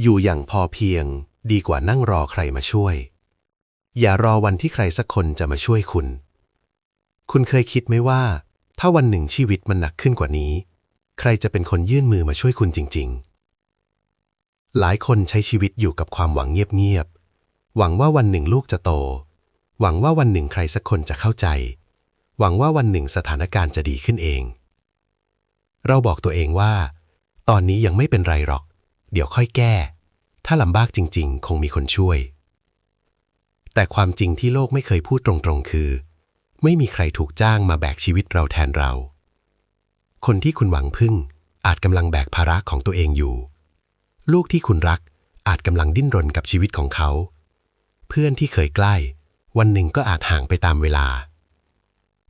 อยู่อย่างพอเพียง ดีกว่านั่งรอใครมาช่วย อย่ารอวันที่ใครสักคนจะมาช่วยคุณ คุณเคยคิดไหมว่า ถ้าวันหนึ่งชีวิตมันหนักขึ้นกว่านี้ ใครจะเป็นคนยื่นมือมาช่วยคุณจริง ๆ หลายคนใช้ชีวิตอยู่กับความหวังเงียบๆ หวังว่าวันหนึ่งลูกจะโต หวังว่าวันหนึ่งใครสักคนจะเข้าใจ หวังว่าวันหนึ่งสถานการณ์จะดีขึ้นเอง เราบอกตัวเองว่า ตอนนี้ยังไม่เป็นไรหรอก เดี๋ยวค่อยแก้ ถ้าลำบากจริง ๆ คงมีคนช่วย แต่ความจริงที่โลกไม่เคยพูดตรงๆ คือ ไม่มีใครถูกจ้างมาแบกชีวิตเราแทนเรา คนที่คุณหวังพึ่ง อาจกำลังแบกภาระของตัวเองอยู่ ลูกที่คุณรักอาจกำลังดิ้นรนกับชีวิตของเขา เพื่อนที่เคยใกล้ วันหนึ่งก็อาจห่างไปตามเวลา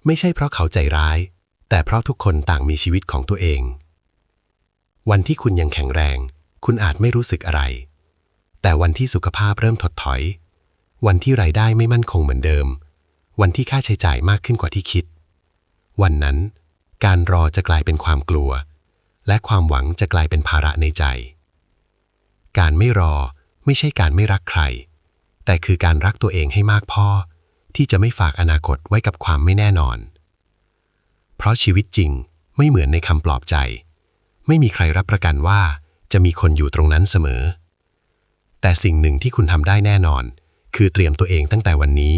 ไม่ใช่เพราะเขาใจร้าย แต่เพราะทุกคนต่างมีชีวิตของตัวเอง วันที่คุณยังแข็งแรง คุณอาจไม่รู้สึกอะไร แต่วันที่สุขภาพเริ่มถดถอย วันที่รายได้ไม่มั่นคงเหมือนเดิม วันที่ค่าใช้จ่ายมากขึ้นกว่าที่คิด วันนั้น การรอจะกลายเป็นความกลัว และความหวังจะกลายเป็นภาระในใจ การไม่รอไม่ใช่การไม่รักใคร แต่คือการรักตัวเองให้มากพอที่จะไม่ฝากอนาคตไว้กับความไม่แน่นอน เพราะชีวิตจริงไม่เหมือนในคำปลอบใจ ไม่มีใครรับประกันว่า จะมีคนอยู่ตรงนั้นเสมอ แต่สิ่งหนึ่งที่คุณทำได้แน่นอน คือเตรียมตัวเองตั้งแต่วันนี้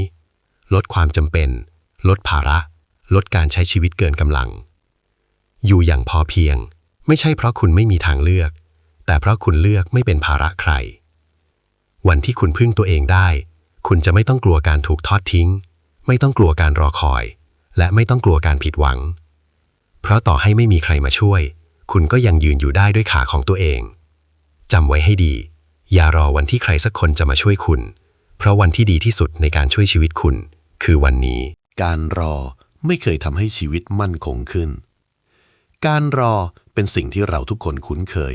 ลดความจำเป็น ลดภาระ ลดการใช้ชีวิตเกินกำลัง อยู่อย่างพอเพียง ไม่ใช่เพราะคุณไม่มีทางเลือก แต่เพราะคุณเลือกไม่เป็นภาระใคร วันที่คุณพึ่งตัวเองได้ คุณจะไม่ต้องกลัวการถูกทอดทิ้ง ไม่ต้องกลัวการรอคอย และไม่ต้องกลัวการผิดหวัง เพราะต่อให้ไม่มีใครมาช่วย คุณก็ยังยืนอยู่ได้ด้วยขาของตัวเองจำไว้ให้ดี อย่ารอวันที่ใครสักคนจะมาช่วยคุณ เพราะวันที่ดีที่สุดในการช่วยชีวิตคุณ คือวันนี้ การรอไม่เคยทำให้ชีวิตมั่นคงขึ้น การรอเป็นสิ่งที่เราทุกคนคุ้นเคย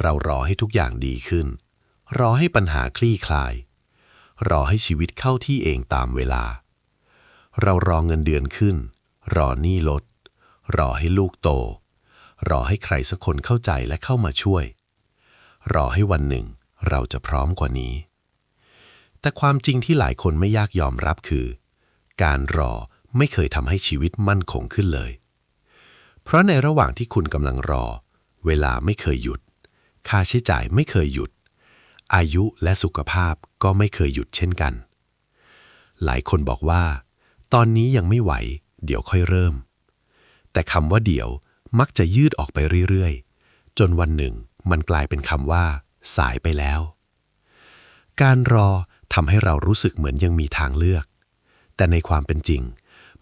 เรารอให้ทุกอย่างดีขึ้น รอให้ปัญหาคลี่คลาย รอให้ชีวิตเข้าที่เองตามเวลา เรารอเงินเดือนขึ้น รอหนี้ลด รอให้ลูกโต รอให้ใครสักคนเข้าใจและเข้ามาช่วย รอให้วันหนึ่งเราจะพร้อมกว่านี้ แต่ความจริงที่หลายคนไม่ยากยอมรับคือ การรอไม่เคยทำให้ชีวิตมั่นคงขึ้นเลย เพราะในระหว่างที่คุณกำลังรอ เวลาไม่เคยหยุด ค่าใช้จ่ายไม่เคยหยุด อายุและสุขภาพก็ไม่เคยหยุดเช่นกัน หลายคนบอกว่า ตอนนี้ยังไม่ไหว เดี๋ยวค่อยเริ่ม แต่คำว่าเดี๋ยว มักจะยืดออกไปเรื่อยๆ จนวันหนึ่งมันกลายเป็นคำว่า สายไปแล้ว การรอทำให้เรารู้สึกเหมือนยังมีทางเลือก แต่ในความเป็นจริง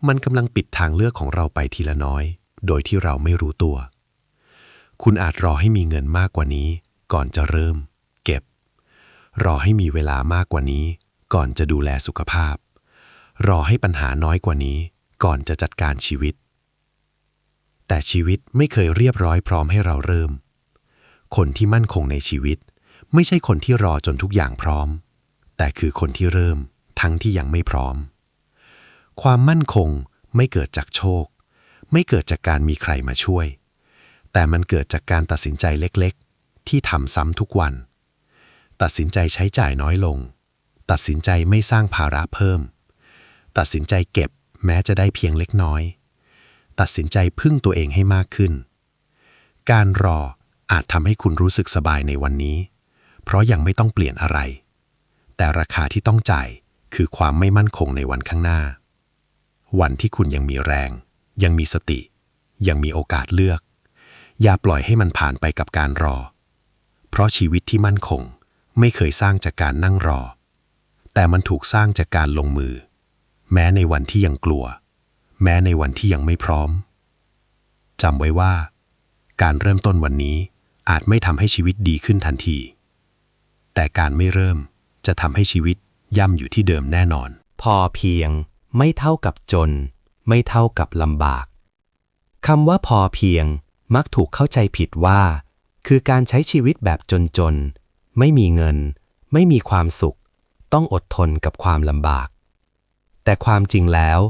มันกำลังปิดทางเลือกของเราไปทีละน้อย โดยที่เราไม่รู้ตัว คุณอาจรอให้มีเงินมากกว่านี้ ก่อนจะเริ่ม เก็บ รอให้มีเวลามากกว่านี้ ก่อนจะดูแลสุขภาพ รอให้ปัญหาน้อยกว่านี้ ก่อนจะจัดการชีวิต แต่ชีวิตไม่เคยเรียบร้อยพร้อมให้เราเริ่ม คนที่มั่นคงในชีวิต ไม่ใช่คนที่รอจนทุกอย่างพร้อม แต่คือคนที่เริ่มทั้งที่ยังไม่พร้อม ความมั่นคงไม่เกิดจากโชค ไม่เกิดจากการมีใครมาช่วย แต่มันเกิดจากการตัดสินใจเล็กๆ ที่ทำซ้ำทุกวัน ตัดสินใจใช้จ่ายน้อยลง ตัดสินใจไม่สร้างภาระเพิ่ม ตัดสินใจเก็บแม้จะได้เพียงเล็กน้อย ตัดสินใจพึ่งตัวเองให้มากขึ้น การรออาจทำให้คุณรู้สึกสบายในวันนี้ เพราะยังไม่ต้องเปลี่ยนอะไร แต่ราคาที่ต้องจ่ายคือความไม่มั่นคงในวันข้างหน้า วันที่คุณยังมีแรง ยังมีสติ ยังมีโอกาสเลือก อย่าปล่อยให้มันผ่านไปกับการรอ เพราะชีวิตที่มั่นคงไม่เคยสร้างจากการนั่งรอ แต่มันถูกสร้างจากการลงมือ แม้ในวันที่ยังกลัว แม้ในวันที่ยังไม่พร้อมจำไว้ว่า การเริ่มต้นวันนี้อาจไม่ทำให้ชีวิตดีขึ้นทันที แต่การไม่เริ่มจะทำให้ชีวิตย่ำอยู่ที่เดิมแน่นอน พอเพียง ไม่เท่ากับจน ไม่เท่ากับลำบากคำว่าพอเพียงมักถูกเข้าใจผิดว่า คือการใช้ชีวิตแบบจนๆ ไม่มีเงิน ไม่มีความสุข ต้องอดทนกับความลำบาก แต่ความจริงแล้ว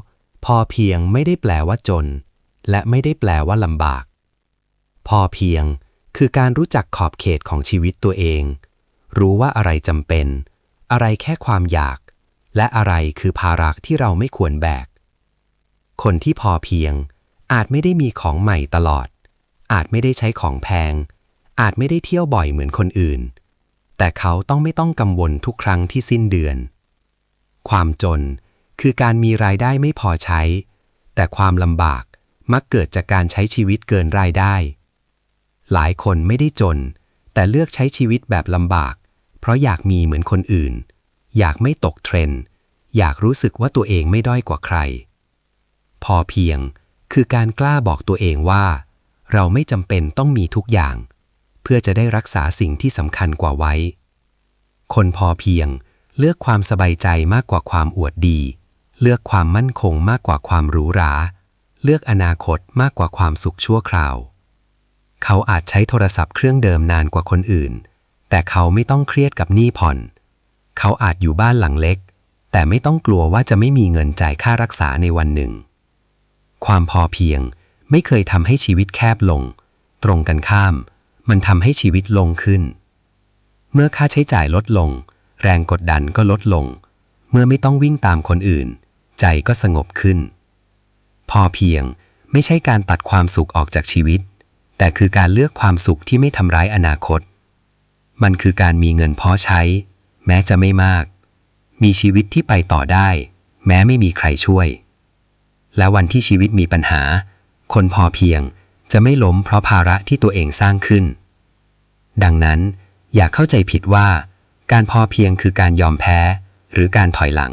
พอเพียงไม่ได้แปลว่าจน และไม่ได้แปลว่าลำบาก พอเพียงคือการรู้จักขอบเขตของชีวิตตัวเอง รู้ว่าอะไรจำเป็น อะไรแค่ความอยาก และอะไรคือภาระที่เราไม่ควรแบก คนที่พอเพียง อาจไม่ได้มีของใหม่ตลอด อาจไม่ได้ใช้ของแพง อาจไม่ได้เที่ยวบ่อยเหมือนคนอื่น แต่เขาต้องไม่ต้องกังวลทุกครั้งที่สิ้นเดือน ความจน คือการมีรายได้ไม่พอใช้ แต่ความลำบากมักเกิดจากการใช้ชีวิตเกินรายได้ หลายคนไม่ได้จน แต่เลือกใช้ชีวิตแบบลำบาก เพราะอยากมีเหมือนคนอื่น อยากไม่ตกเทรนด์อยากรู้สึกว่าตัวเองไม่ด้อยกว่าใคร พอเพียงคือการกล้าบอกตัวเองว่า เราไม่จำเป็นต้องมีทุกอย่าง เพื่อจะได้รักษาสิ่งที่สำคัญกว่าไว้ คนพอเพียงเลือกความสบายใจมากกว่าความอวดดี เลือกความมั่นคงมากกว่าความหรูหรา เลือกอนาคตมากกว่าความสุขชั่วคราว เขาอาจใช้โทรศัพท์เครื่องเดิมนานกว่าคนอื่น แต่เขาไม่ต้องเครียดกับหนี้ผ่อน เขาอาจอยู่บ้านหลังเล็ก แต่ไม่ต้องกลัวว่าจะไม่มีเงินจ่ายค่ารักษาในวันหนึ่ง ความพอเพียงไม่เคยทำให้ชีวิตแคบลง ตรงกันข้าม มันทำให้ชีวิตลงขึ้น เมื่อค่าใช้จ่ายลดลง แรงกดดันก็ลดลง เมื่อไม่ต้องวิ่งตามคนอื่น ใจก็สงบขึ้น พอเพียงไม่ใช่การตัดความสุขออกจากชีวิต แต่คือการเลือกความสุขที่ไม่ทำร้ายอนาคต มันคือการมีเงินพอใช้ แม้จะไม่มาก มีชีวิตที่ไปต่อได้ แม้ไม่มีใครช่วย และวันที่ชีวิตมีปัญหา คนพอเพียงจะไม่ล้มเพราะภาระที่ตัวเองสร้างขึ้น ดังนั้นอย่าเข้าใจผิดว่า การพอเพียงคือการยอมแพ้หรือการถอยหลัง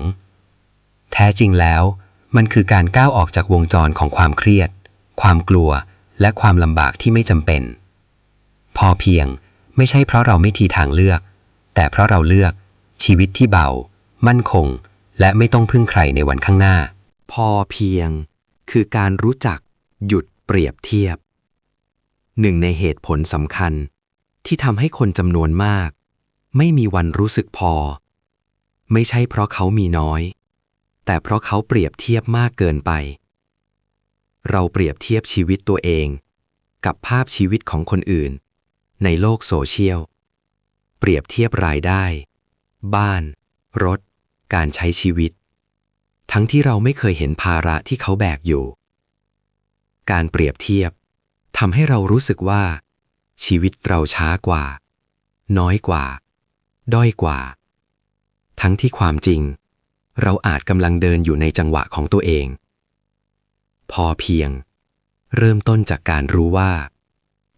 แท้จริงแล้ว มันคือการก้าวออกจากวงจรของความเครียด ความกลัว และความลำบากที่ไม่จำเป็น พอเพียงไม่ใช่เพราะเราไม่ทีทางเลือก แต่เพราะเราเลือกชีวิตที่เบา มั่นคง และไม่ต้องพึ่งใครในวันข้างหน้า พอเพียง คือการรู้จักหยุดเปรียบเทียบ หนึ่งในเหตุผลสำคัญ ที่ทำให้คนจำนวนมาก ไม่มีวันรู้สึกพอ ไม่ใช่เพราะเขามีน้อย แต่เพราะเขาเปรียบเทียบมากเกินไป เราเปรียบเทียบชีวิตตัวเอง กับภาพชีวิตของคนอื่น ในโลกโซเชียล เปรียบเทียบรายได้ บ้าน รถ การใช้ชีวิต ทั้งที่เราไม่เคยเห็นภาระที่เขาแบกอยู่ การเปรียบเทียบทำให้เรารู้สึกว่า ชีวิตเราช้ากว่า น้อยกว่า ด้อยกว่า ทั้งที่ความจริง เราอาจกำลังเดินอยู่ในจังหวะของตัวเอง พอเพียง เริ่มต้นจากการรู้ว่า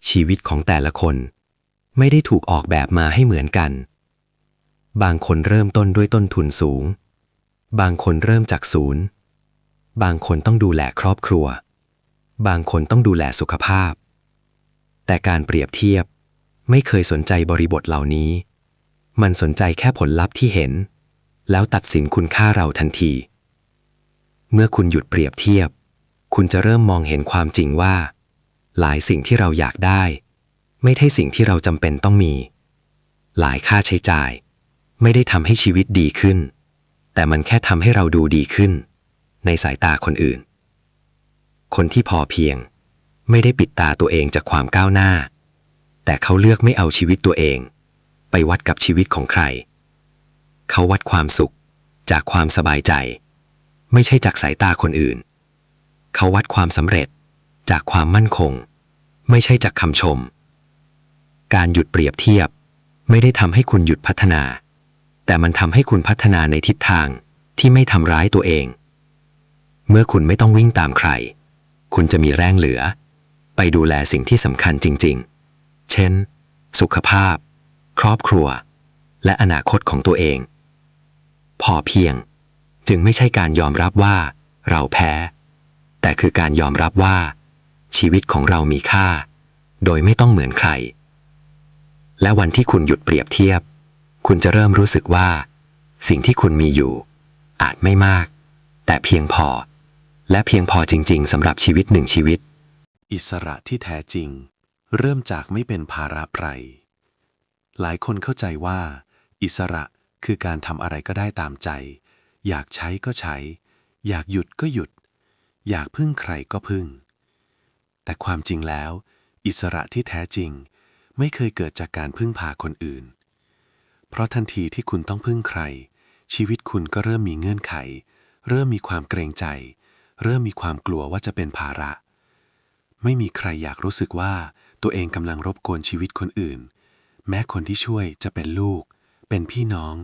ชีวิตของแต่ละคน ไม่ได้ถูกออกแบบมาให้เหมือนกัน บางคนเริ่มต้นด้วยต้นทุนสูง บางคนเริ่มจากศูนย์ บางคนต้องดูแลครอบครัว บางคนต้องดูแลสุขภาพ แต่การเปรียบเทียบไม่เคยสนใจบริบทเหล่านี้ มันสนใจแค่ผลลัพธ์ที่เห็น แล้วตัดสินคุณค่าเราทันที เมื่อคุณหยุดเปรียบเทียบ คุณจะเริ่มมองเห็นความจริงว่า หลายสิ่งที่เราอยากได้ ไม่ใช่สิ่งที่เราจำเป็นต้องมี หลายค่าใช้จ่าย ไม่ได้ทำให้ชีวิตดีขึ้น แต่มันแค่ทำให้เราดูดีขึ้น ในสายตาคนอื่น คนที่พอเพียง ไม่ได้ปิดตาตัวเองจากความก้าวหน้า แต่เขาเลือกไม่เอาชีวิตตัวเอง ไปวัดกับชีวิตของใคร เขาวัดความสุข จากความสบายใจ ไม่ใช่จากสายตาคนอื่น เขาวัดความสำเร็จ จากความมั่นคง ไม่ใช่จากคำชม การหยุดเปรียบเทียบ ไม่ได้ทำให้คุณหยุดพัฒนา แต่มันทำให้คุณพัฒนาในทิศทางที่ไม่ทำร้ายตัวเอง เมื่อคุณไม่ต้องวิ่งตามใคร คุณจะมีแรงเหลือ ไปดูแลสิ่งที่สำคัญจริง ๆ เช่น สุขภาพ ครอบครัว และอนาคตของตัวเอง พอเพียง จึงไม่ใช่การยอมรับว่าเราแพ้ แต่คือการยอมรับว่า ชีวิตของเรามีค่า โดยไม่ต้องเหมือนใคร และวันที่คุณหยุดเปรียบเทียบ คุณจะเริ่มรู้สึกว่า สิ่งที่คุณมีอยู่ อาจไม่มาก แต่เพียงพอ และเพียงพอจริง ๆสำหรับชีวิตหนึ่งชีวิต อิสระที่แท้จริง เริ่มจากไม่เป็นภาระใครหลายคนเข้าใจว่า อิสระ คือการทำอะไรก็ได้ตามใจ อยากใช้ก็ใช้ อยากหยุดก็หยุด อยากพึ่งใครก็พึ่ง แต่ความจริงแล้ว อิสระที่แท้จริง ไม่เคยเกิดจากการพึ่งพาคนอื่น เพราะทันทีที่คุณต้องพึ่งใคร ชีวิตคุณก็เริ่มมีเงื่อนไข เริ่มมีความเกรงใจ เริ่มมีความกลัวว่าจะเป็นภาระ ไม่มีใครอยากรู้สึกว่าตัวเองกำลังรบกวนชีวิตคนอื่น แม้คนที่ช่วยจะเป็นลูก เป็นพี่น้อง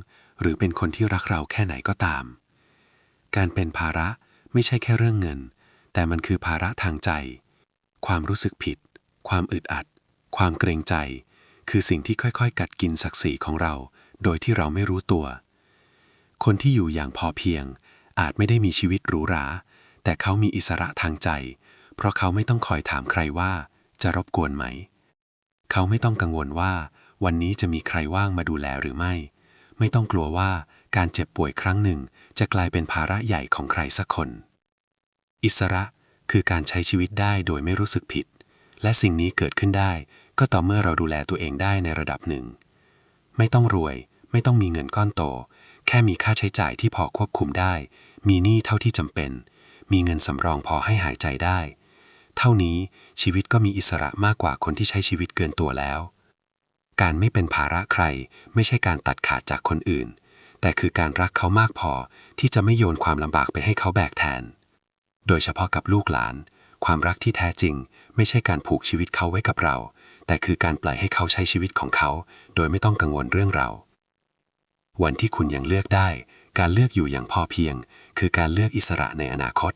หรือเป็นคนที่รักเราแค่ไหนก็ตาม การเป็นภาระไม่ใช่แค่เรื่องเงิน แต่มันคือภาระทางใจ ความรู้สึกผิด ความอึดอัด ความเกรงใจ คือสิ่งที่ค่อยๆ กัดกินศักดิ์ศรีของเรา โดยที่เราไม่รู้ตัว คนที่อยู่อย่างพอเพียง อาจไม่ได้มีชีวิตหรูหรา แต่เขามีอิสระทางใจ เพราะเขาไม่ต้องคอยถามใครว่า จะรบกวนไหม เขาไม่ต้องกังวลว่า วันนี้จะมีใครว่างมาดูแลหรือไม่ ไม่ต้องกลัวว่าการเจ็บป่วยครั้งหนึ่ง จะกลายเป็นภาระใหญ่ของใครสักคน อิสระคือการใช้ชีวิตได้โดยไม่รู้สึกผิด และสิ่งนี้เกิดขึ้นได้ ก็ต่อเมื่อเราดูแลตัวเองได้ในระดับหนึ่ง ไม่ต้องรวย ไม่ต้องมีเงินก้อนโต แค่มีค่าใช้จ่ายที่พอควบคุมได้ มีหนี้เท่าที่จำเป็น มีเงินสำรองพอให้หายใจได้ เท่านี้ชีวิตก็มีอิสระมากกว่าคนที่ใช้ชีวิตเกินตัวแล้ว การไม่เป็นภาระใคร ไม่ใช่การตัดขาดจากคนอื่น แต่คือการรักเขามากพอที่จะไม่โยนความลำบากไปให้เขาแบกแทน โดยเฉพาะกับลูกหลาน ความรักที่แท้จริง ไม่ใช่การผูกชีวิตเขาไว้กับเรา แต่คือการปล่อยให้เขาใช้ชีวิตของเขา โดยไม่ต้องกังวลเรื่องเรา วันที่คุณยังเลือกได้ การเลือกอยู่อย่างพอเพียง คือการเลือกอิสระในอนาคต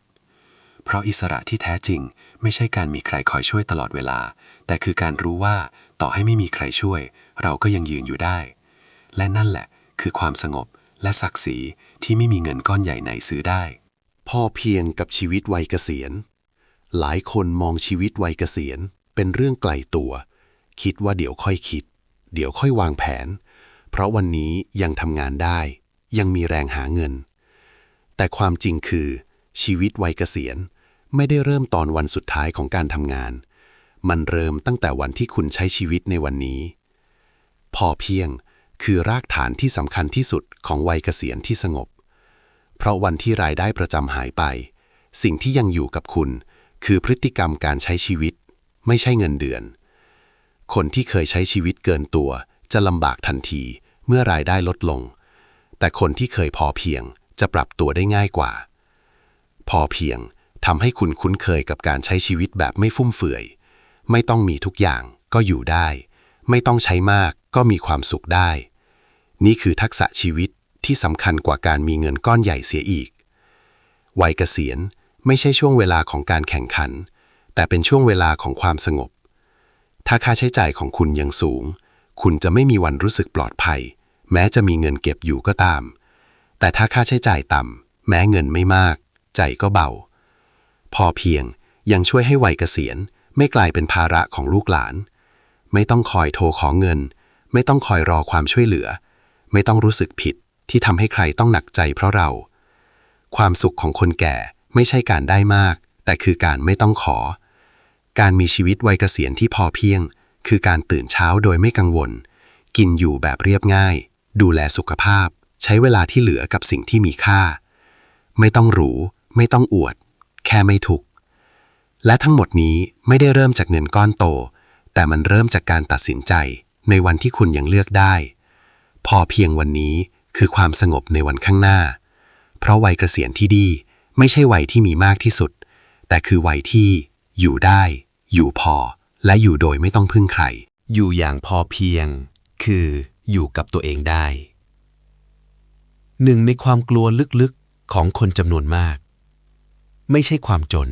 เพราะอิสระที่แท้จริง ไม่ใช่การมีใครคอยช่วยตลอดเวลา แต่คือการรู้ว่า ต่อให้ไม่มีใครช่วย เราก็ยังยืนอยู่ได้ และนั่นแหละคือความสงบและศักดิ์ศรีที่ไม่มีเงินก้อนใหญ่ไหนซื้อได้ พอเพียงกับชีวิตวัยเกษียณ หลายคนมองชีวิตวัยเกษียณ เป็นเรื่องไกลตัว คิดว่าเดี๋ยวค่อยคิด เดี๋ยวค่อยวางแผน เพราะวันนี้ยังทำงานได้ ยังมีแรงหาเงิน แต่ความจริงคือ ชีวิตวัยเกษียณไม่ได้เริ่มตอนวันสุดท้ายของการทำงาน มันเริ่มตั้งแต่วันที่คุณใช้ชีวิตในวันนี้ พอเพียงคือรากฐานที่สำคัญที่สุดของวัยเกษียณที่สงบ เพราะวันที่รายได้ประจำหายไป สิ่งที่ยังอยู่กับคุณ คือพฤติกรรมการใช้ชีวิต ไม่ใช่เงินเดือน คนที่เคยใช้ชีวิตเกินตัว จะลำบากทันทีเมื่อรายได้ลดลง แต่คนที่เคยพอเพียงจะปรับตัวได้ง่ายกว่า พอเพียงทำให้คุณคุ้นเคยกับการใช้ชีวิตแบบไม่ฟุ่มเฟือย ไม่ต้องมีทุกอย่างก็อยู่ได้ ไม่ต้องใช้มากก็มีความสุขได้ นี่คือทักษะชีวิตที่สำคัญกว่าการมีเงินก้อนใหญ่เสียอีก วัยเกษียณไม่ใช่ช่วงเวลาของการแข่งขัน แต่เป็นช่วงเวลาของความสงบ ถ้าค่าใช้จ่ายของคุณยังสูง คุณจะไม่มีวันรู้สึกปลอดภัย แม้จะมีเงินเก็บอยู่ก็ตาม แต่ถ้าค่าใช้จ่ายต่ำแม้เงินไม่มาก ใจก็เบา พอเพียงยังช่วยให้วัยเกษียณ ไม่กลายเป็นภาระของลูกหลาน ไม่ต้องคอยโทรขอเงิน ไม่ต้องคอยรอความช่วยเหลือ ไม่ต้องรู้สึกผิดที่ทำให้ใครต้องหนักใจเพราะเรา ความสุขของคนแก่ไม่ใช่การได้มาก แต่คือการไม่ต้องขอ การมีชีวิตวัยเกษียณที่พอเพียง คือการตื่นเช้าโดยไม่กังวล กินอยู่แบบเรียบง่าย ดูแลสุขภาพ ใช้เวลาที่เหลือกับสิ่งที่มีค่า ไม่ต้องหรู ไม่ต้องอวด แค่ไม่ทุกข์ และทั้งหมดนี้ไม่ได้เริ่มจากเงินก้อนโต แต่มันเริ่มจากการตัดสินใจในวันที่คุณยังเลือกได้ พอเพียงวันนี้คือความสงบในวันข้างหน้า เพราะวัยเกษียณที่ดี ไม่ใช่วัยที่มีมากที่สุด แต่คือวัยที่ อยู่ได้ อยู่พอ และอยู่โดยไม่ต้องพึ่งใคร อยู่อย่างพอเพียง คืออยู่กับตัวเองได้ หนึ่งในความกลัวลึกๆของคนจำนวนมาก ไม่ใช่ความจน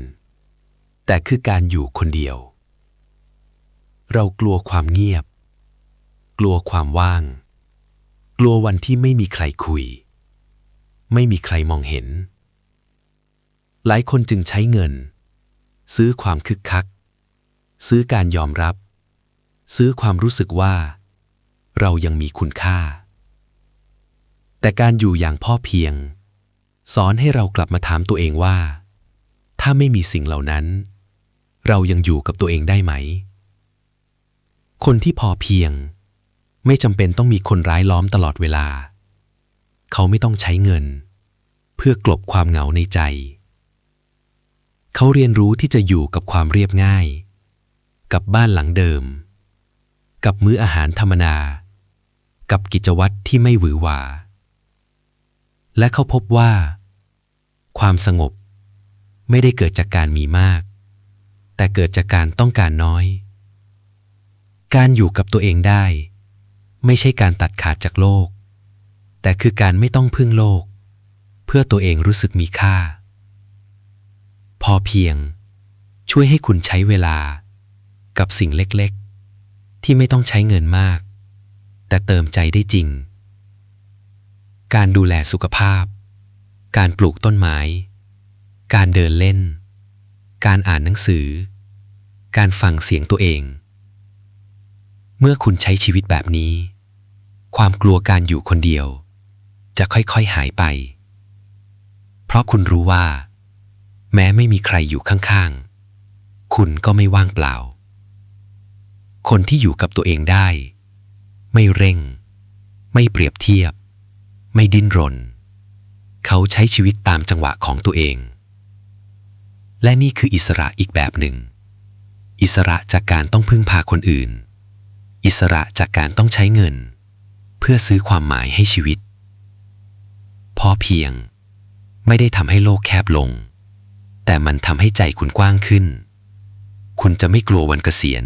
แต่คือการอยู่คนเดียว เรากลัวความเงียบ กลัวความว่าง กลัววันที่ไม่มีใครคุย ไม่มีใครมองเห็น หลายคนจึงใช้เงิน ซื้อความคึกคัก ซื้อการยอมรับ ซื้อความรู้สึกว่า เรายังมีคุณค่า แต่การอยู่อย่างพ่อเพียง สอนให้เรากลับมาถามตัวเองว่าถ้าไม่มีสิ่งเหล่านั้น เรายังอยู่กับตัวเองได้ไหม คนที่พอเพียง ไม่จำเป็นต้องมีคนร้ายล้อมตลอดเวลา เขาไม่ต้องใช้เงิน เพื่อกลบความเหงาในใจ เขาเรียนรู้ที่จะอยู่กับความเรียบง่าย กับบ้านหลังเดิม กับมื้ออาหารธรรมนา กับกิจวัตรที่ไม่หวือหวา และเขาพบว่า ความสงบไม่ได้เกิดจากการมีมาก แต่เกิดจากการต้องการน้อย การอยู่กับตัวเองได้ ไม่ใช่การตัดขาดจากโลก แต่คือการไม่ต้องพึ่งโลก เพื่อตัวเองรู้สึกมีค่า พอเพียง ช่วยให้คุณใช้เวลา กับสิ่งเล็กๆ ที่ไม่ต้องใช้เงินมาก แต่เติมใจได้จริง การดูแลสุขภาพ การปลูกต้นไม้ การเดินเล่นการอ่านหนังสือ การฟังเสียงตัวเอง เมื่อคุณใช้ชีวิตแบบนี้ ความกลัวการอยู่คนเดียว จะค่อยๆหายไป เพราะคุณรู้ว่า แม้ไม่มีใครอยู่ข้างๆ คุณก็ไม่ว่างเปล่า คนที่อยู่กับตัวเองได้ ไม่เร่ง ไม่เปรียบเทียบ ไม่ดิ้นรน เขาใช้ชีวิตตามจังหวะของตัวเอง และนี่คืออิสระอีกแบบหนึ่ง อิสระจากการต้องพึ่งพาคนอื่น อิสระจากการต้องใช้เงิน เพื่อซื้อความหมายให้ชีวิต พอเพียง ไม่ได้ทำให้โลกแคบลง แต่มันทำให้ใจคุณกว้างขึ้น คุณจะไม่กลัววันเกษียณ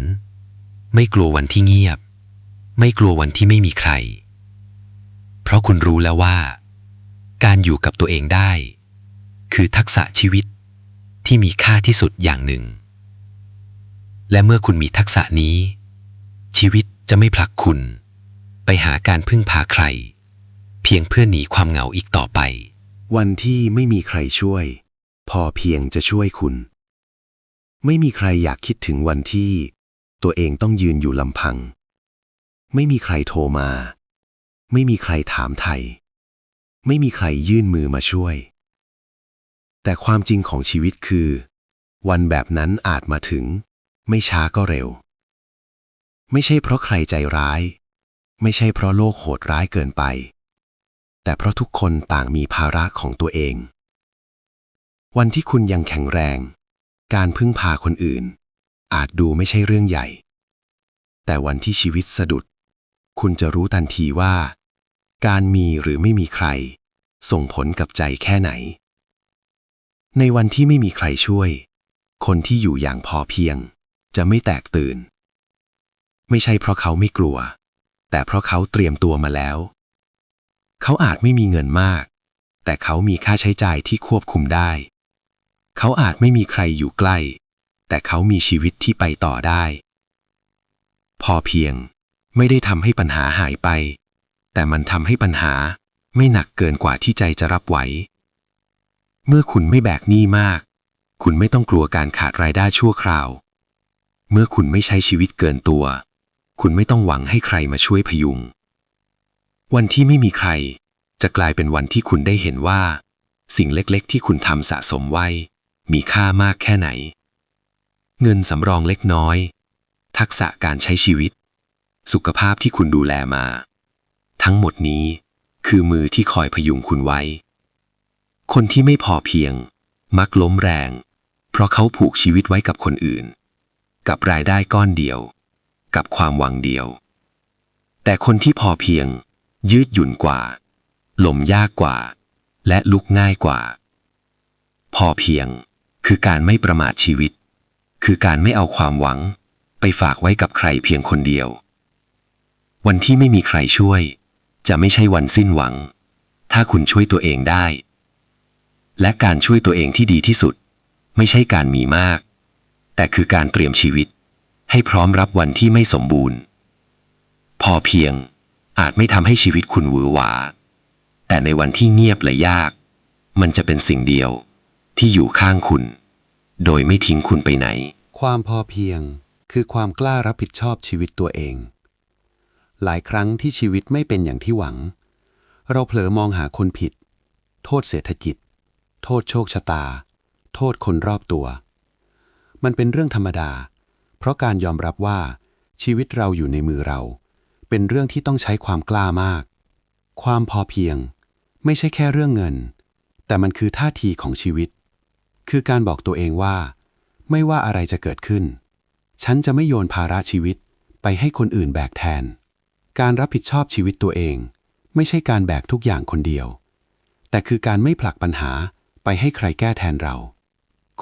ไม่กลัววันที่เงียบ ไม่กลัววันที่ไม่มีใคร เพราะคุณรู้แล้วว่า การอยู่กับตัวเองได้ คือทักษะชีวิตที่มีค่าที่สุดอย่างหนึ่ง และเมื่อคุณมีทักษะนี้ ชีวิตจะไม่ผลักคุณ ไปหาการพึ่งพาใคร เพียงเพื่อหนีความเหงาอีกต่อไป วันที่ไม่มีใครช่วย พอเพียงจะช่วยคุณ ไม่มีใครอยากคิดถึงวันที่ ตัวเองต้องยืนอยู่ลำพัง ไม่มีใครโทรมา ไม่มีใครถามไทย ไม่มีใครยื่นมือมาช่วย แต่ความจริงของชีวิตคือ วันแบบนั้นอาจมาถึง ไม่ช้าก็เร็ว ไม่ใช่เพราะใครใจร้าย ไม่ใช่เพราะโลกโหดร้ายเกินไป แต่เพราะทุกคนต่างมีภาระของตัวเอง วันที่คุณยังแข็งแรง การพึ่งพาคนอื่น อาจดูไม่ใช่เรื่องใหญ่ แต่วันที่ชีวิตสะดุด คุณจะรู้ทันทีว่า การมีหรือไม่มีใคร ส่งผลกับใจแค่ไหน ในวันที่ไม่มีใครช่วย คนที่อยู่อย่างพอเพียง จะไม่แตกตื่น ไม่ใช่เพราะเขาไม่กลัว แต่เพราะเขาเตรียมตัวมาแล้ว เขาอาจไม่มีเงินมาก แต่เขามีค่าใช้จ่ายที่ควบคุมได้ เขาอาจไม่มีใครอยู่ใกล้ แต่เขามีชีวิตที่ไปต่อได้ พอเพียงไม่ได้ทำให้ปัญหาหายไป แต่มันทำให้ปัญหาไม่หนักเกินกว่าที่ใจจะรับไหว เมื่อคุณไม่แบกหนี้มาก คุณไม่ต้องกลัวการขาดรายได้ชั่วคราว เมื่อคุณไม่ใช้ชีวิตเกินตัว คุณไม่ต้องหวังให้ใครมาช่วยพยุง วันที่ไม่มีใคร จะกลายเป็นวันที่คุณได้เห็นว่า สิ่งเล็กๆ ที่คุณทำสะสมไว้ มีค่ามากแค่ไหน เงินสำรองเล็กน้อย ทักษะการใช้ชีวิต สุขภาพที่คุณดูแลมา ทั้งหมดนี้คือมือที่คอยพยุงคุณไว้ คนที่ไม่พอเพียง มักล้มแรง เพราะเขาผูกชีวิตไว้กับคนอื่น กับรายได้ก้อนเดียว กับความหวังเดียว แต่คนที่พอเพียง ยืดหยุ่นกว่า หล่มยากกว่า และลุกง่ายกว่า พอเพียงคือการไม่ประมาทชีวิต คือการไม่เอาความหวัง ไปฝากไว้กับใครเพียงคนเดียว วันที่ไม่มีใครช่วย จะไม่ใช่วันสิ้นหวัง ถ้าคุณช่วยตัวเองได้ และการช่วยตัวเองที่ดีที่สุด ไม่ใช่การมีมาก แต่คือการเตรียมชีวิต ให้พร้อมรับวันที่ไม่สมบูรณ์ พอเพียงอาจไม่ทำให้ชีวิตคุณหวือหวา แต่ในวันที่เงียบและยาก มันจะเป็นสิ่งเดียวที่อยู่ข้างคุณ โดยไม่ทิ้งคุณไปไหน ความพอเพียงคือความกล้ารับผิดชอบชีวิตตัวเอง หลายครั้งที่ชีวิตไม่เป็นอย่างที่หวัง เราเผลอมองหาคนผิด โทษเศรษฐกิจ โทษโชคชะตา โทษคนรอบตัว มันเป็นเรื่องธรรมดา เพราะการยอมรับว่า ชีวิตเราอยู่ในมือเรา เป็นเรื่องที่ต้องใช้ความกล้ามาก ความพอเพียง ไม่ใช่แค่เรื่องเงิน แต่มันคือท่าทีของชีวิต คือการบอกตัวเองว่า ไม่ว่าอะไรจะเกิดขึ้น ฉันจะไม่โยนภาระชีวิตไปให้คนอื่นแบกแทน การรับผิดชอบชีวิตตัวเอง ไม่ใช่การแบกทุกอย่างคนเดียว แต่คือการไม่ผลักปัญหาไปให้ใครแก้แทนเรา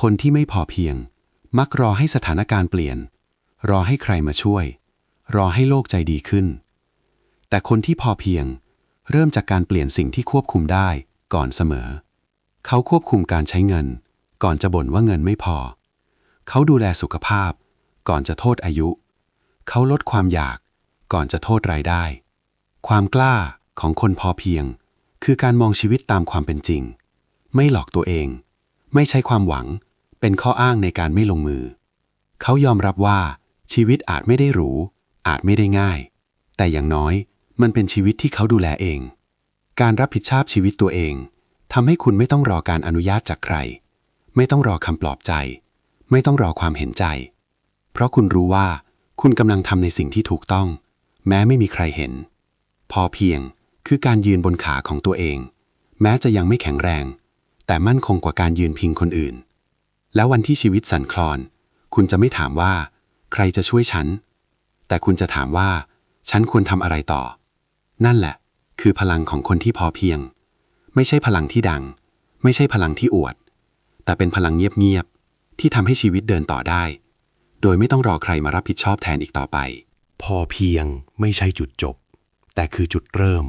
คนที่ไม่พอเพียง มักรอให้สถานการณ์เปลี่ยน รอให้ใครมาช่วย รอให้โลกใจดีขึ้น แต่คนที่พอเพียง เริ่มจากการเปลี่ยนสิ่งที่ควบคุมได้ก่อนเสมอ เขาควบคุมการใช้เงิน ก่อนจะบ่นว่าเงินไม่พอ เขาดูแลสุขภาพ ก่อนจะโทษอายุ เขาลดความอยากก่อนจะโทษรายได้ ความกล้าของคนพอเพียง คือการมองชีวิตตามความเป็นจริง ไม่หลอกตัวเอง ไม่ใช้ความหวัง เป็นข้ออ้างในการไม่ลงมือ เขายอมรับว่าชีวิตอาจไม่ได้หรู อาจไม่ได้ง่าย แต่อย่างน้อยมันเป็นชีวิตที่เขาดูแลเอง การรับผิดชอบชีวิตตัวเองทำให้คุณไม่ต้องรอการอนุญาตจากใคร ไม่ต้องรอคำปลอบใจ ไม่ต้องรอความเห็นใจ เพราะคุณรู้ว่าคุณกำลังทำในสิ่งที่ถูกต้อง แม้ไม่มีใครเห็น พอเพียงคือการยืนบนขาของตัวเอง แม้จะยังไม่แข็งแรง แต่มั่นคงกว่าการยืนพิงคนอื่น แล้ววันที่ชีวิตสั่นคลอน คุณจะไม่ถามว่า ใครจะช่วยฉัน แต่คุณจะถามว่า ฉันควรทำอะไรต่อ นั่นแหละ คือพลังของคนที่พอเพียง ไม่ใช่พลังที่ดัง ไม่ใช่พลังที่อวด แต่เป็นพลังเงียบๆที่ทำให้ชีวิตเดินต่อได้ โดยไม่ต้องรอใครมารับผิดชอบแทนอีกต่อไป พอเพียงไม่ใช่จุดจบ แต่คือจุดเริ่ม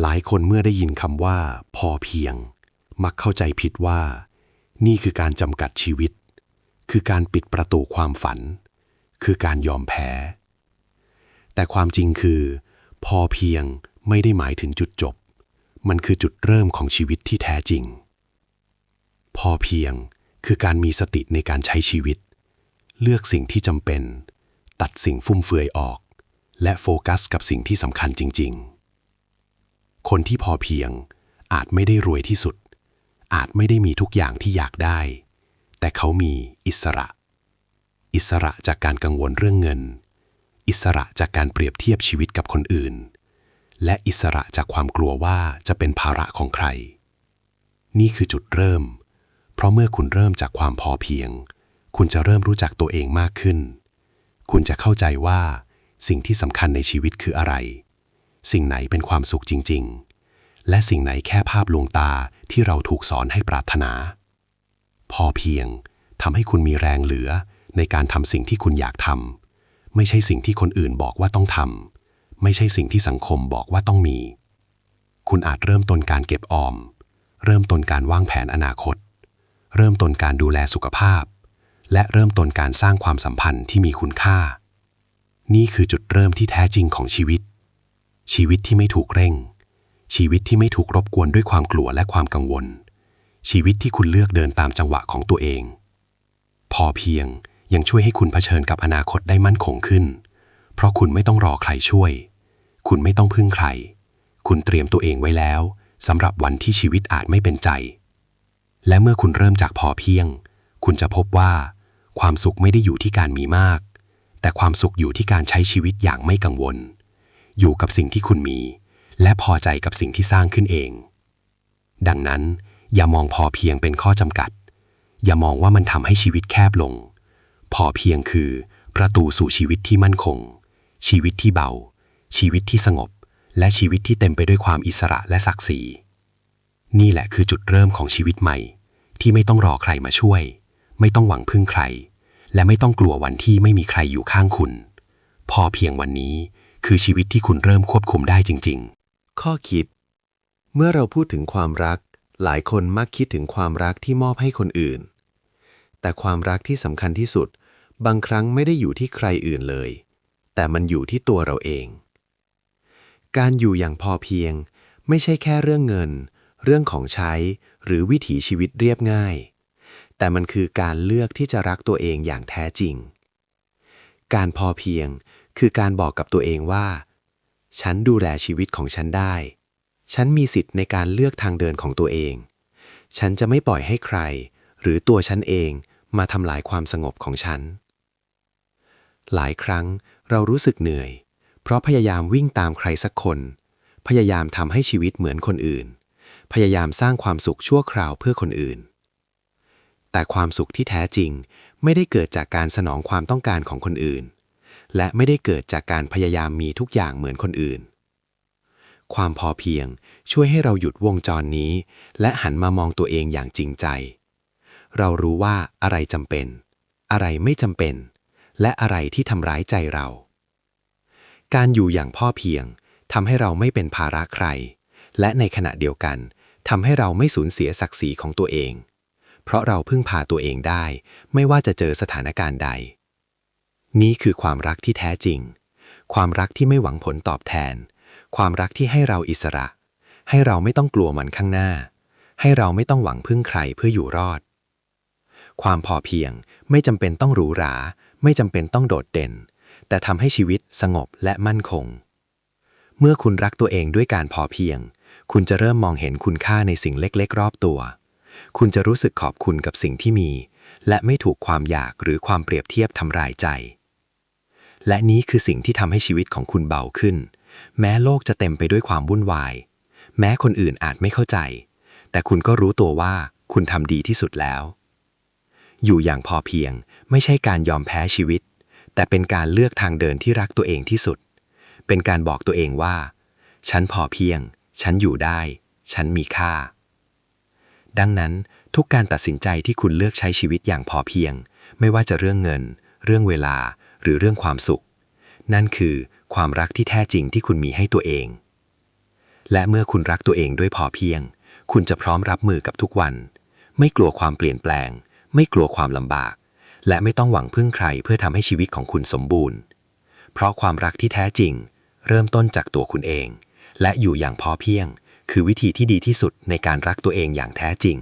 หลายคนเมื่อได้ยินคำว่า พอเพียง มักเข้าใจผิดว่า นี่คือการจำกัดชีวิต คือการปิดประตูความฝัน คือการยอมแพ้ แต่ความจริงคือ พอเพียงไม่ได้หมายถึงจุดจบ มันคือจุดเริ่มของชีวิตที่แท้จริง พอเพียงคือการมีสติในการใช้ชีวิต เลือกสิ่งที่จำเป็น ตัดสิ่งฟุ่มเฟือยออก และโฟกัสกับสิ่งที่สำคัญจริง ๆ คนที่พอเพียงอาจไม่ได้รวยที่สุด อาจไม่ได้มีทุกอย่างที่อยากได้ แต่เขามีอิสระ อิสระจากการกังวลเรื่องเงิน อิสระจากการเปรียบเทียบชีวิตกับคนอื่น และอิสระจากความกลัวว่าจะเป็นภาระของใคร นี่คือจุดเริ่ม เพราะเมื่อคุณเริ่มจากความพอเพียง คุณจะเริ่มรู้จักตัวเองมากขึ้น คุณจะเข้าใจว่า สิ่งที่สำคัญในชีวิตคืออะไร สิ่งไหนเป็นความสุขจริง ๆ และสิ่งไหนแค่ภาพลวงตา ที่เราถูกสอนให้ปรารถนา พอเพียงทำให้คุณมีแรงเหลือในการทำสิ่งที่คุณอยากทำไม่ใช่สิ่งที่คนอื่นบอกว่าต้องทำไม่ใช่สิ่งที่สังคมบอกว่าต้องมี คุณอาจเริ่มต้นการเก็บออม เริ่มต้นการวางแผนอนาคต เริ่มต้นการดูแลสุขภาพ และเริ่มต้นการสร้างความสัมพันธ์ที่มีคุณค่า นี่คือจุดเริ่มที่แท้จริงของชีวิต ชีวิตที่ไม่ถูกเร่ง ชีวิตที่ไม่ถูกรบกวนด้วยความกลัวและความกังวล ชีวิตที่คุณเลือกเดินตามจังหวะของตัวเอง พอเพียงยังช่วยให้คุณเผชิญกับอนาคตได้มั่นคงขึ้น เพราะคุณไม่ต้องรอใครช่วย คุณไม่ต้องพึ่งใคร คุณเตรียมตัวเองไว้แล้วสำหรับวันที่ชีวิตอาจไม่เป็นใจ และเมื่อคุณเริ่มจากพอเพียง คุณจะพบว่า ความสุขไม่ได้อยู่ที่การมีมาก แต่ความสุขอยู่ที่การใช้ชีวิตอย่างไม่กังวล อยู่กับสิ่งที่คุณมี และพอใจกับสิ่งที่สร้างขึ้นเอง ดังนั้น อย่ามองพอเพียงเป็นข้อจำกัด อย่ามองว่ามันทำให้ชีวิตแคบลง พอเพียงคือ ประตูสู่ชีวิตที่มั่นคง ชีวิตที่เบา ชีวิตที่สงบ และชีวิตที่เต็มไปด้วยความอิสระและศักดิ์ศรี นี่แหละคือจุดเริ่มของชีวิตใหม่ ที่ไม่ต้องรอใครมาช่วย ไม่ต้องหวังพึ่งใคร และไม่ต้องกลัววันที่ไม่มีใครอยู่ข้างคุณ พอเพียงวันนี้คือชีวิตที่คุณเริ่มควบคุมได้จริง ๆ ข้อคิด เมื่อเราพูดถึงความรัก หลายคนมักคิดถึงความรักที่มอบให้คนอื่น แต่ความรักที่สำคัญที่สุด บางครั้งไม่ได้อยู่ที่ใครอื่นเลย แต่มันอยู่ที่ตัวเราเอง การอยู่อย่างพอเพียง ไม่ใช่แค่เรื่องเงิน เรื่องของใช้ หรือวิถีชีวิตเรียบง่าย แต่มันคือการเลือกที่จะรักตัวเองอย่างแท้จริง การพอเพียงคือการบอกกับตัวเองว่า ฉันดูแลชีวิตของฉันได้ ฉันมีสิทธิ์ในการเลือกทางเดินของตัวเอง ฉันจะไม่ปล่อยให้ใคร หรือตัวฉันเองมาทำลายความสงบของฉัน หลายครั้งเรารู้สึกเหนื่อย เพราะพยายามวิ่งตามใครสักคน พยายามทำให้ชีวิตเหมือนคนอื่น พยายามสร้างความสุขชั่วคราวเพื่อคนอื่น แต่ความสุขที่แท้จริงไม่ได้เกิดจากการสนองความต้องการของคนอื่น และไม่ได้เกิดจากการพยายามมีทุกอย่างเหมือนคนอื่น ความพอเพียงช่วยให้เราหยุดวงจรนี้ และหันมามองตัวเองอย่างจริงใจ เรารู้ว่าอะไรจำเป็น อะไรไม่จำเป็น และอะไรที่ทำร้ายใจเรา การอยู่อย่างพ่อเพียงทำให้เราไม่เป็นภาระใคร และในขณะเดียวกันทำให้เราไม่สูญเสียศักดิ์ศรีของตัวเอง เพราะเราพึ่งพาตัวเองได้ ไม่ว่าจะเจอสถานการณ์ใด นี่คือความรักที่แท้จริง ความรักที่ไม่หวังผลตอบแทน ความรักที่ให้เราอิสระ ให้เราไม่ต้องกลัวมันข้างหน้า ให้เราไม่ต้องหวังพึ่งใครเพื่ออยู่รอด ความพอเพียงไม่จำเป็นต้องหรูหรา ไม่จำเป็นต้องโดดเด่น แต่ทำให้ชีวิตสงบและมั่นคง เมื่อคุณรักตัวเองด้วยการพอเพียง คุณจะเริ่มมองเห็นคุณค่าในสิ่งเล็กๆ รอบตัว คุณจะรู้สึกขอบคุณกับสิ่งที่มี และไม่ถูกความอยากหรือความเปรียบเทียบทำร้ายใจ และนี้คือสิ่งที่ทำให้ชีวิตของคุณเบาขึ้น แม้โลกจะเต็มไปด้วยความวุ่นวาย แม้คนอื่นอาจไม่เข้าใจ แต่คุณก็รู้ตัวว่าคุณทำดีที่สุดแล้ว อยู่อย่างพอเพียงไม่ใช่การยอมแพ้ชีวิต แต่เป็นการเลือกทางเดินที่รักตัวเองที่สุด เป็นการบอกตัวเองว่า ฉันพอเพียง ฉันอยู่ได้ ฉันมีค่า ดังนั้นทุกการตัดสินใจที่คุณเลือกใช้ชีวิตอย่างพอเพียง ไม่ว่าจะเรื่องเงิน เรื่องเวลา หรือเรื่องความสุข นั่นคือความรักที่แท้จริงที่คุณมีให้ตัวเอง และเมื่อคุณรักตัวเองด้วยพอเพียง คุณจะพร้อมรับมือกับทุกวัน ไม่กลัวความเปลี่ยนแปลง ไม่กลัวความลำบาก และไม่ต้องหวังพึ่งใครเพื่อทำให้ชีวิตของคุณสมบูรณ์ เพราะความรักที่แท้จริง เริ่มต้นจากตัวคุณเอง และอยู่อย่างพอเพียง คือวิธีที่ดีที่สุดในการรักตัวเองอย่างแท้จริง